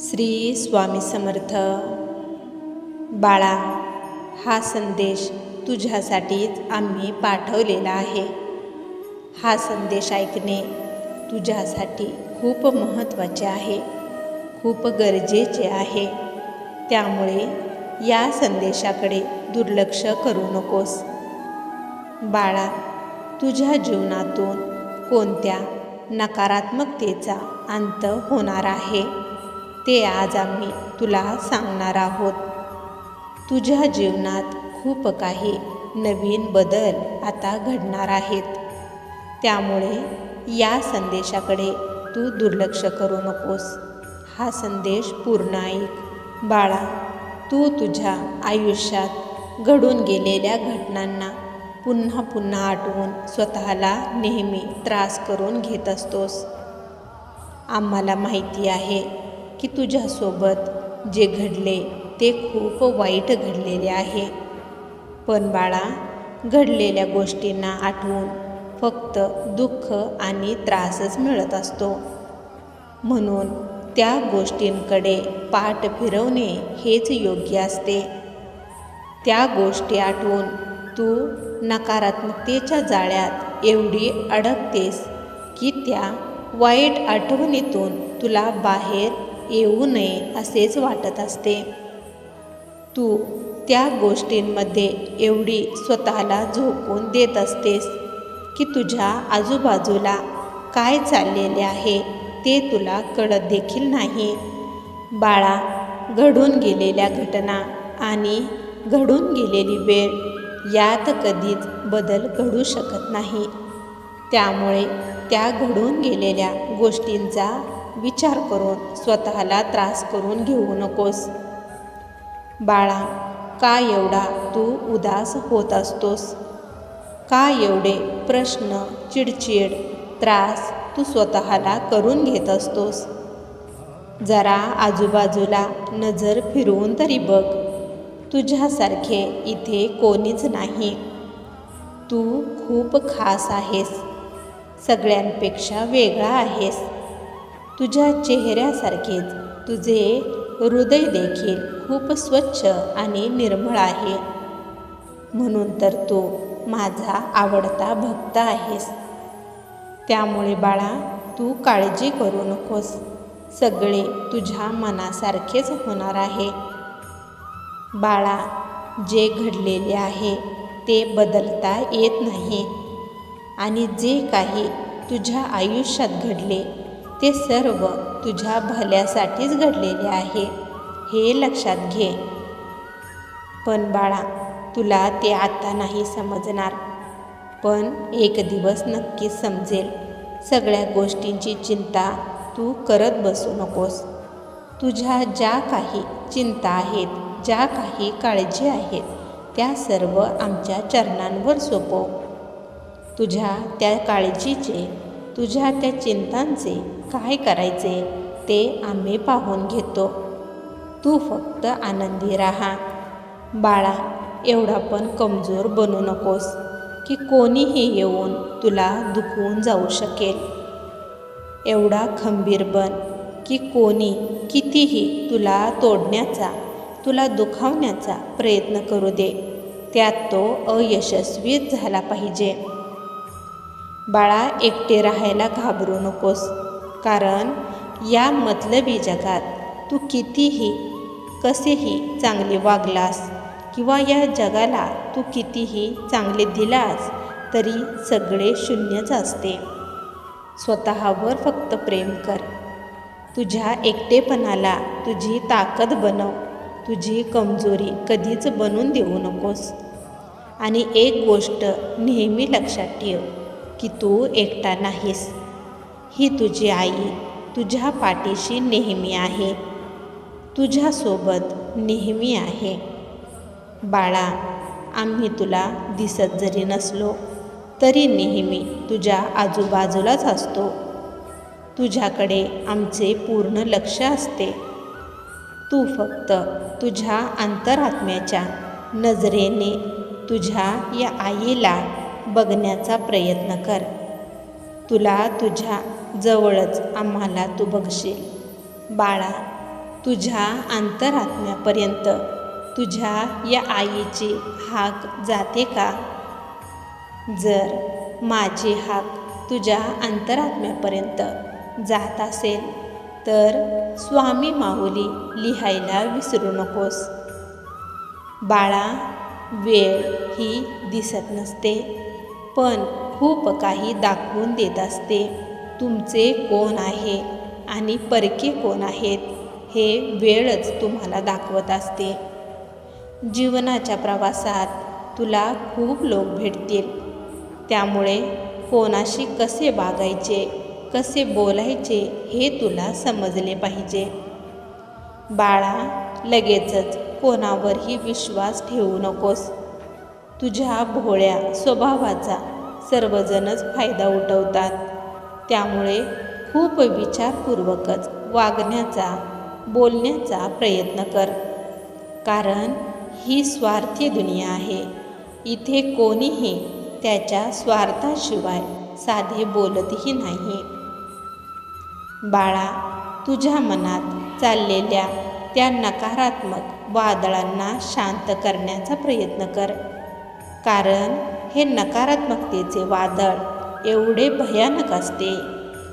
श्री स्वामी समर्थ. बाळा हा संदेश तुझ्यासाठीच आम्ही पाठवलेला आहे. हा संदेश ऐकणे तुझ्यासाठी खूप महत्त्वाचे आहे खूप गरजेचे आहे. त्यामुळे या संदेशाकडे दुर्लक्ष करू नकोस. बाळा तुझ्या जीवनातून कोणत्या नकारात्मकतेचा अंत होणार आहे? ते आज आम्ही तुला सांगणार आहोत. तुझ्या जीवनात खूप काही नवीन बदल आता घडणार आहेत. त्यामुळे या संदेशाकडे तू दुर्लक्ष करू नकोस. हा संदेश पूर्ण ऐक. बाळा तू तुझ्या आयुष्यात घडून गेलेल्या घटनांना पुन्हा पुन्हा आठवून स्वतःला नेहमी त्रास करून घेत असतोस. आम्हाला माहिती आहे की तुझ्यासोबत जे घडले ते खूप वाईट घडलेले आहे. पण बाळा घडलेल्या गोष्टींना आठवून फक्त दुःख आणि त्रासच मिळत असतो. म्हणून त्या गोष्टींकडे पाठ फिरवणे हेच योग्य असते. त्या गोष्टी आठवून तू नकारात्मकतेच्या जाळ्यात एवढी अडकतेस की त्या वाईट आठवणीतून तुला बाहेर येऊ नये असेच वाटत असते. तू त्या गोष्टींमध्ये एवढी स्वतःला झोकून देत असतेस की तुझ्या आजूबाजूला काय चाललेले आहे ते तुला कळत देखील नाही. बाळा घडून गेलेल्या घटना आणि घडून गेलेली वेळ यात कधीच बदल घडू शकत नाही. त्यामुळे त्या घडून गेलेल्या गोष्टींचा विचार करून स्वतःला त्रास करून घेऊ नकोस. बाळा का एवढा तू उदास होत असतोस? का एवढे प्रश्न चिडचिड त्रास तू स्वतःला करून घेत असतोस? जरा आजूबाजूला नजर फिरवून तरी बघ. तुझ्यासारखे इथे कोणीच नाही. तू खूप खास आहेस. सगळ्यांपेक्षा वेगळा आहेस. तुझ्या चेहऱ्यासारखेच तुझे हृदय देखील खूप स्वच्छ आणि निर्मळ आहे. म्हणून तर तू माझा आवडता भक्त आहेस. त्यामुळे बाळा तू काळजी करू नकोस. सगळे तुझ्या मनासारखेच होणार आहे. बाळा जे घडलेले आहे ते बदलता येत नाही. आणि जे काही तुझ्या आयुष्यात घडले ते सर्व तुझ्या भल्यासाठीच घडलेले आहे हे लक्षात घे. पण बाळा तुला ते आता नाही समजणार. पण एक दिवस नक्कीच समजेल सगळ्या गोष्टींची चिंता तू करत बसू नकोस. तुझ्या ज्या काही चिंता आहेत ज्या काही काळजी आहेत त्या सर्व आमच्या चरणांवर सोपव. तुझ्या त्या काळजीचे तुझ्या त्या चिंतांचे काय करायचे ते आम्ही पाहून घेतो. तू फक्त आनंदी राहा. बाळा एवढा पण कमजोर बनू नकोस की कोणीही येऊन तुला दुखवून जाऊ शकेल. एवढा खंबीर बन की कोणी कितीही तुला तोडण्याचा तुला दुखावण्याचा प्रयत्न करू दे. त्यात तो अयशस्वीच झाला पाहिजे. बाळा एकटे राहायला घाबरू नकोस. कारण या मतलबी जगात तू कितीही कसेही चांगले वागलास किंवा या जगाला तू कितीही चांगले दिलास तरी सगळे शून्यच असते. स्वतःवर फक्त प्रेम कर. तुझ्या एकटेपणाला तुझी ताकद बनव. तुझी कमजोरी कधीच बनून देऊ नकोस. आणि एक गोष्ट नेहमी लक्षात ठेव. की तू एकटा नाहीस. ही तुझी आई तुझ्या पाठीशी नेहमी आहे. तुझ्यासोबत नेहमी आहे. बाळा आम्ही तुला दिसत जरी नसलो तरी नेहमी तुझ्या आजूबाजूलाच असतो. तुझ्याकडे आमचे पूर्ण लक्ष असते. तू फक्त तुझ्या अंतरात्म्याच्या नजरेने तुझ्या या आईला बघण्याचा प्रयत्न कर. तुला तुझ्या जवळच आम्हाला तू बघशील. बाळा तुझ्या अंतरात्म्यापर्यंत तुझ्या या आईची हाक जाते का? जर माझी हाक तुझ्या अंतरात्म्यापर्यंत जात असेल तर स्वामी माऊली लिहायला विसरू नकोस. बाळा वेळ ही दिसत नसते. पण खूप काही दाखवून देत असते. तुमचे कोण आहे आणि परके कोण आहेत हे वेळच तुम्हाला दाखवत असते. जीवनाच्या प्रवासात तुला खूप लोक भेटतील. त्यामुळे कोणाशी कसे वागायचे कसे बोलायचे हे तुला समजले पाहिजे. बाळा लगेचच कोणावरही विश्वास ठेवू नकोस. तुझ्या भोळ्या स्वभावाचा सर्वजणच फायदा उठवतात. त्यामुळे खूप विचारपूर्वकच वागण्याचा बोलण्याचा प्रयत्न कर. कारण ही स्वार्थी दुनिया आहे. इथे कोणीही त्याच्या स्वार्थाशिवाय साधे बोलतही नाही. बाळा तुझ्या मनात चाललेल्या त्या नकारात्मक वादळांना शांत करण्याचा प्रयत्न कर. कारण हे नकारात्मकतेचे वादळ एवढे भयानक असते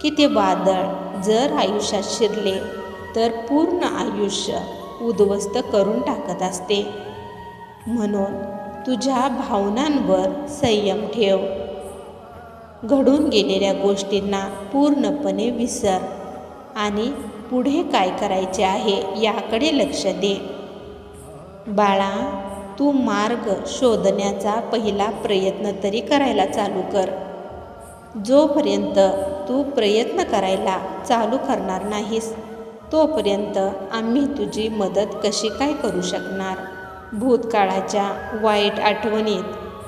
की ते वादळ जर आयुष्यात शिरले तर पूर्ण आयुष्य उद्ध्वस्त करून टाकत असते. म्हणून तुझ्या भावनांवर संयम ठेव. घडून गेलेल्या गोष्टींना पूर्णपणे विसर आणि पुढे काय करायचे आहे याकडे लक्ष दे. बाळा तू मार्ग शोधण्याचा पहिला प्रयत्न तरी करायला चालू कर. जोपर्यंत तू प्रयत्न करायला चालू करणार नाहीस तोपर्यंत आम्ही तुझी मदत कशी काय करू शकणार? भूतकाळाच्या वाईट आठवणीत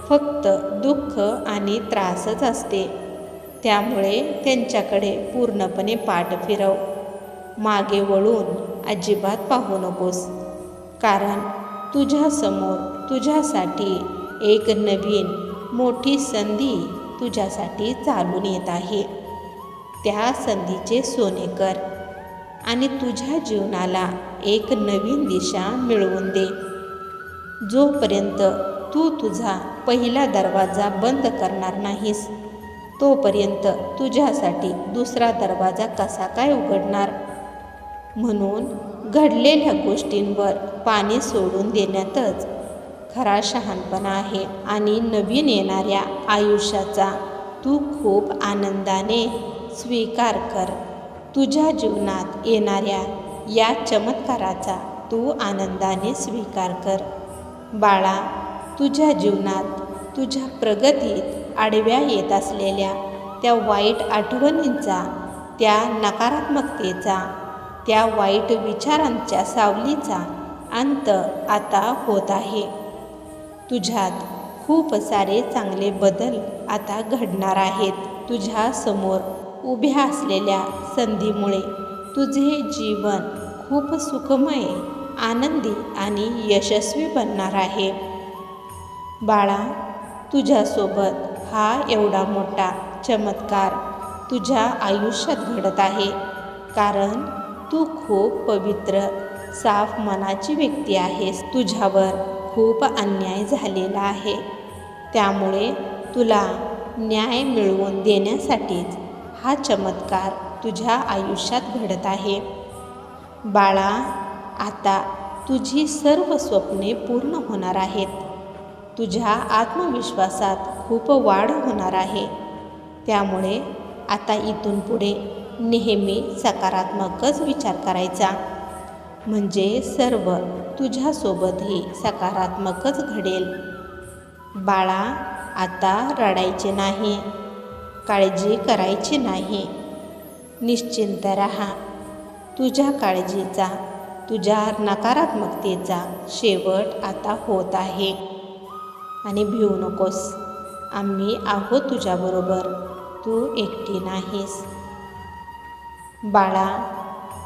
फक्त दुःख आणि त्रासच असते. त्यामुळे त्यांच्याकडे पूर्णपणे पाठ फिरव. मागे वळून अजिबात पाहू नकोस. कारण तुझ्यासमोर तुझ्यासाठी एक नवीन मोठी संधी तुझ्यासाठी चालून येत आहे. त्या संधीचे सोने कर आणि तुझ्या जीवनाला एक नवीन दिशा मिळवून दे. जोपर्यंत तू तुझा पहिला दरवाजा बंद करणार नाहीस तोपर्यंत तुझ्यासाठी दुसरा दरवाजा कसा काय उघडणार? म्हणून घडलेल्या गोष्टींवर पाणी सोडून देण्यातच खरा शहाणपणा आहे आणि नवीन येणाऱ्या आयुष्याचा तू खूप आनंदाने स्वीकार कर. तुझ्या जीवनात येणाऱ्या या चमत्काराचा तू आनंदाने स्वीकार कर. बाळा तुझ्या जीवनात तुझ्या प्रगतीत आडव्या येत असलेल्या त्या वाईट आठवणींचा त्या नकारात्मकतेचा त्या वाईट विचारांच्या सावलीचा अंत आता होत आहे. तुझ्यात खूप सारे चांगले बदल आता घडणार आहेत. तुझ्या समोर उभ्या असलेल्या संधीमुळे तुझे जीवन खूप सुखमय आनंदी आणि यशस्वी बनणार आहे. बाळा तुझ्यासोबत हा एवढा मोठा चमत्कार तुझ्या आयुष्यात घडत आहे. कारण तू खूप पवित्र साफ मनाची व्यक्ती आहेस तुझ्यावर. खूप अन्याय झालेला आहे. त्यामुळे तुला न्याय मिळवून देण्यासाठीच हा चमत्कार तुझ्या आयुष्यात घडत आहे. बाळा आता तुझी सर्व स्वप्ने पूर्ण होणार आहेत. तुझ्या आत्मविश्वासात खूप वाढ होणार आहे. त्यामुळे आता इथून पुढे नेहमी सकारात्मकच विचार करायचा. म्हणजे सर्व तुझ्यासोबतही सकारात्मकच घडेल. बाळा आता रडायचे नाही. काळजी करायची नाही. निश्चिंत रहा. तुझ्या काळजीचा तुझ्या नकारात्मकतेचा शेवट आता होत आहे. आणि भिवू नकोस. आम्ही आहोत तुझ्याबरोबर. तू एकटी नाहीस. बाळा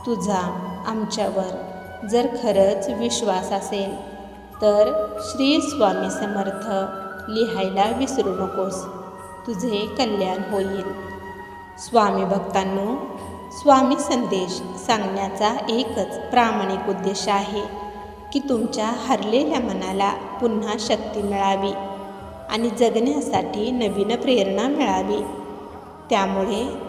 तुझा आमच्यावर जर खरंच विश्वास असेल तर श्री स्वामी समर्थ लिहायला विसरू नकोस. तुझे कल्याण होईल. स्वामी भक्तांनो स्वामी संदेश सांगण्याचा एकच प्रामाणिक उद्देश आहे की तुमच्या हरलेल्या मनाला पुन्हा शक्ती मिळावी आणि जगण्यासाठी नवीन प्रेरणा मिळावी. त्यामुळे